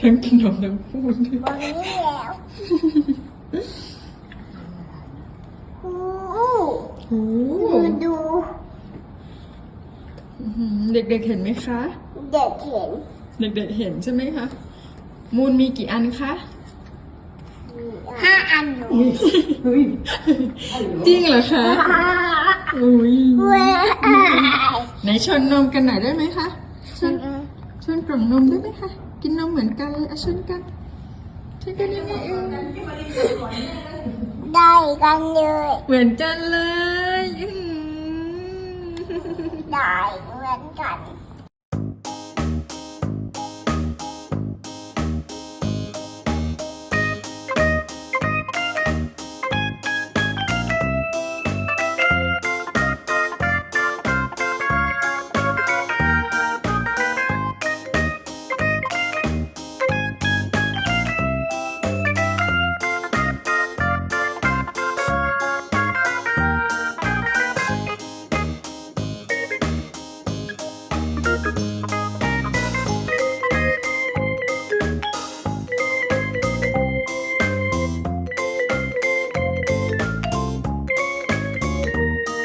ทั้งกินนมทั้งพูดบนนี้แล้วโอ้โอ้ดูดูอื้อหือเด็กๆเห็นไหมคะ เด็กเห็นเด็กๆเห็นใช่ไหมคะ มูลมีกี่อันคะห้าอันหนูจริงเหรอคะ อุ้ยเว้ย ไหนชนนมกันหน่อยได้ไหมคะชน ชนกล่องนมได้ไหมคะ กินนมเหมือนกันเลยอะชนกันชนกันยังไงเอ่ยได้กันเลยเหมือนกันเลยอื้อหือได้เหมือนกันอ